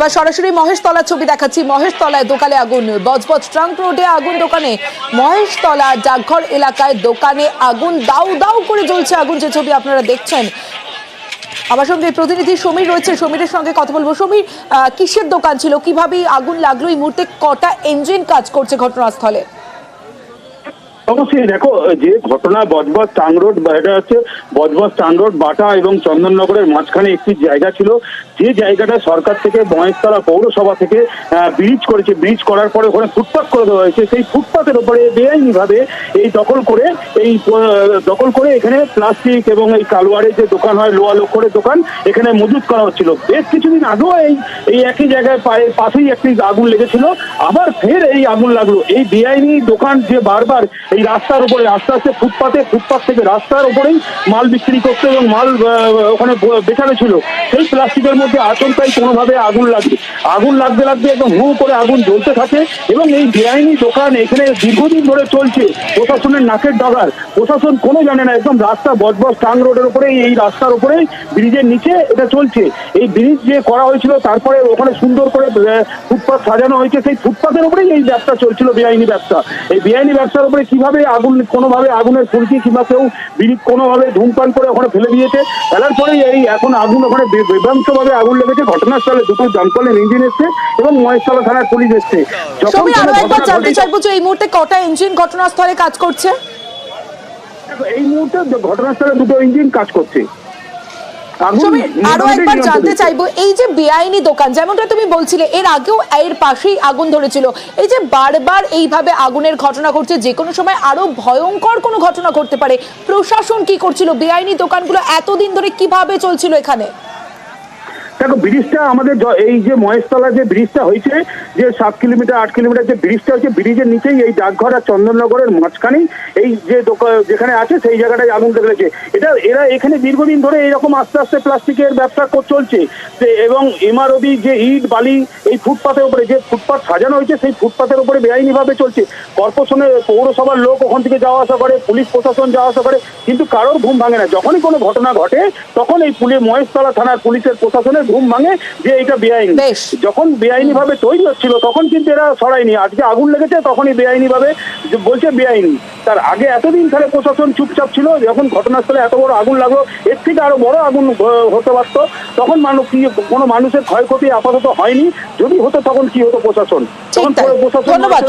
এবার সরাসরি মহেশতলা ছবি দেখাচ্ছি। মহেশতলায় দোকানে আগুন, বজবজ ট্রাঙ্ক রোডে আগুন দোকানে। মহেশতলা ডাকঘর এলাকায় দোকানে আগুন, দাউ দাউ করে জ্বলছে আগুন, যে ছবি আপনারা দেখছেন। আমার সঙ্গে প্রতিনিধি সমীর রয়েছে। সমীরের সঙ্গে কথা বলব। সমীর কিসের দোকান ছিল? কীভাবে আগুন লাগল? এই মুহূর্তে কটা ইঞ্জিন কাজ করছে ঘটনাস্থলে? অবশ্যই দেখো, যে ঘটনা বজবজ টাং রোড, এটা হচ্ছে বজবজ টাং রোড, বাটা এবং চন্দননগরের মাঝখানে একটি জায়গা ছিল। যে জায়গাটা সরকার থেকে মহেশতলা পৌরসভা থেকে ব্রিজ করেছে। ব্রিজ করার পরে ওখানে ফুটপাথ করে দেওয়া হয়েছে। সেই ফুটপাথের উপরে বেআইনি ভাবে এই দখল করে, এই দখল করে এখানে প্লাস্টিক এবং এই কালোয়ারের যে দোকান হয় লোয়া লোকরের দোকান, এখানে মজুত করা হচ্ছিল। বেশ কিছুদিন আগেও এই এই একই জায়গায় পাশেই একটি আগুন লেগেছিল। আবার ফের এই আগুন লাগল। এই বেআইনি দোকান যে বারবার, এই রাস্তার উপরে আস্তে আস্তে ফুটপাতে ফুটপাত থেকে রাস্তার উপরেই মাল বিক্রি করতো এবং মাল ওখানে ব- বেচানো ছিল। সেই প্লাস্টিকের মধ্যে আচমকাই কোনোভাবে আগুন লাগবে। আগুন লাগতে লাগতে একদম হু করে আগুন জ্বলতে থাকে এবং এই বেআইনি দোকান এখানে দীর্ঘদিন ধরে চলছে। প্রশাসনের নাকের ডগার। প্রশাসন কোনো জানে না একদম রাস্তা বজবজ টাং রোডের উপরেই এই রাস্তার উপরেই ব্রিজের নিচে এটা চলছে। এই ব্রিজ যে করা হয়েছিল তারপরে ওখানে সুন্দর করে আহ, ফুটপাথ সাজানো হয়েছে। সেই ফুটপাথের উপরেই এই ব্যবসা চলছিল বেআইনি ব্যবসা। এই বেআইনি ব্যবসার উপরে কীভাবে আগুন কোনোভাবে আগুনের ফুলকি কিংবা কেউ বিড়ি কোনোভাবে ধূমপান করে ওখানে ফেলে দিয়েছে। ফেলার পরেই এই এখন আগুন ওখানে বিভ্রান্তভাবে আগুন লেগেছে। ঘটনাস্থলে দুটো দমকলের ইঞ্জিন এসছে এবং মহেশতলা থানার পুলিশ এসছে। যখন আরও একবার জানতে চাইব যে এই মুহূর্তে কটা ইঞ্জিন ঘটনাস্থলে কাজ করছে? এই মুহূর্তে ঘটনাস্থলে দুটো ইঞ্জিন কাজ করছে। সমীর আরও একবার জানতে চাইব এই যে বেআইনি দোকান যেমনটা তুমি বলছিলে এর আগেও এর পাশেই আগুন ধরেছিল। এই যে বারবার এইভাবে আগুনের ঘটনা ঘটছে যে কোনো সময় আরও ভয়ঙ্কর কোনো ঘটনা ঘটতে পারে। প্রশাসন কি করছিল? বেআইনি দোকানগুলো এতদিন ধরে কীভাবে চলছিল এখানে? দেখো, ব্রিজটা আমাদের এই যে মহেশতলা যে ব্রিজটা হয়েছে, যে সাত কিলোমিটার, আট কিলোমিটার যে ব্রিজটা হচ্ছে ব্রিজের নিচেই এই ডাকঘর আর চন্দননগরের মাঝখানেই এই যে যেখানে আছে, সেই জায়গাটায় আগুন লেগেছে এটা এরা এখানে দীর্ঘদিন ধরে এরকম আস্তে আস্তে প্লাস্টিকের ব্যবসা চলছে। এবং এমআরওবি যে ইট, বালি, এই ফুটপাথের উপরে যে ফুটপাথ সাজানো হয়েছে, সেই ফুটপাথের উপরে বেআইনি ভাবে চলছে। কর্পোরেশনের পৌরসভার লোক ওখান থেকে যাওয়া আসা করে, পুলিশ প্রশাসন যাওয়া আসা করে, কিন্তু কারোর ঘুম ভাঙে না। যখনই কোনো ঘটনা ঘটে, তখন এই পুলিশ মহেশতলা থানার পুলিশের প্রশাসনের ঘুম ভাঙে যে এটা বেআইনি। যখন বেআইনি ভাবে তৈরি হচ্ছিল তখন কিন্তু এরা সরায়নি। আজকে আগুন লেগেছে তখনই বেআইনি ভাবে বলছে বেআইনি। তার আগে এতদিন ধরে প্রশাসন চুপচাপ ছিল যখন ঘটনাস্থলে এত বড় আগুন লাগল এর থেকে আরও বড় আগুন হতে পারত। তখন মানুষ কি কোনো মানুষের ক্ষয়ক্ষতি আপাতত হয়নি। যদি হতো তখন কি হতো প্রশাসন? তখন প্রশাসন ধন্যবাদ